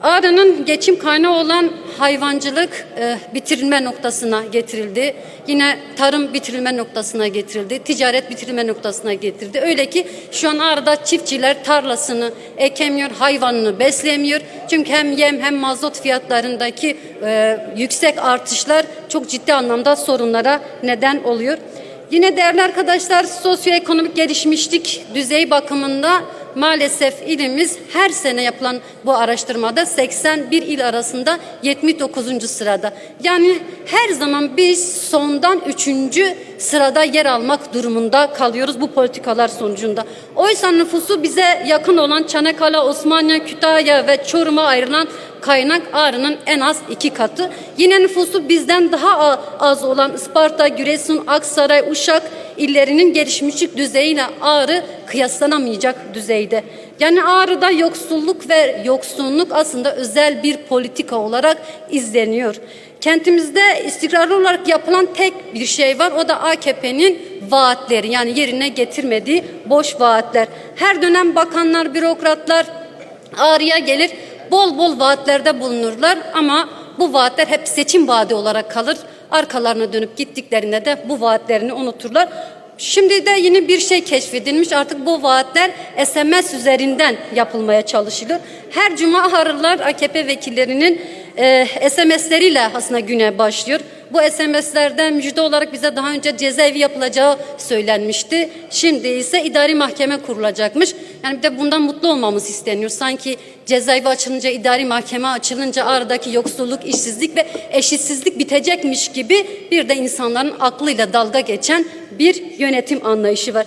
Ağrı'nın geçim kaynağı olan hayvancılık e, bitirilme noktasına getirildi. Yine tarım bitirilme noktasına getirildi. Ticaret bitirilme noktasına getirildi. Öyle ki şu an Ağrı'da çiftçiler tarlasını ekemiyor, hayvanını beslemiyor. Çünkü hem yem hem mazot fiyatlarındaki e, yüksek artışlar çok ciddi anlamda sorunlara neden oluyor. Yine değerli arkadaşlar sosyoekonomik gelişmişlik düzeyi bakımında maalesef ilimiz her sene yapılan bu araştırmada 81 il arasında 79. sırada. Yani her zaman biz sondan 3. sırada yer almak durumunda kalıyoruz bu politikalar sonucunda. Oysa nüfusu bize yakın olan Çanakkale, Osmaniye, Kütahya ve Çorum'a ayrılan kaynak Ağrı'nın en az iki katı. Yine nüfusu bizden daha az olan Isparta, Giresun, Aksaray, Uşak illerinin gelişmişlik düzeyiyle Ağrı kıyaslanamayacak düzeyde. Yani Ağrı'da yoksulluk ve yoksunluk aslında özel bir politika olarak izleniyor. Kentimizde istikrarlı olarak yapılan tek bir şey var. O da AKP'nin vaatleri yani yerine getirmediği boş vaatler. Her dönem bakanlar, bürokratlar Ağrı'ya gelir bol bol vaatlerde bulunurlar ama bu vaatler hep seçim vaadi olarak kalır. Arkalarına dönüp gittiklerinde de bu vaatlerini unuturlar. Şimdi de yeni bir şey keşfedilmiş artık bu vaatler SMS üzerinden yapılmaya çalışılıyor. Her cuma Ağrılar AKP vekillerinin e, SMS'leriyle aslında güne başlıyor. Bu SMS'lerden müjde olarak bize daha önce cezaevi yapılacağı söylenmişti. Şimdi ise idari mahkeme kurulacakmış. Yani bir de bundan mutlu olmamız isteniyor. Sanki cezaevi açılınca, idari mahkeme açılınca aradaki yoksulluk, işsizlik ve eşitsizlik bitecekmiş gibi bir de insanların aklıyla dalga geçen bir yönetim anlayışı var.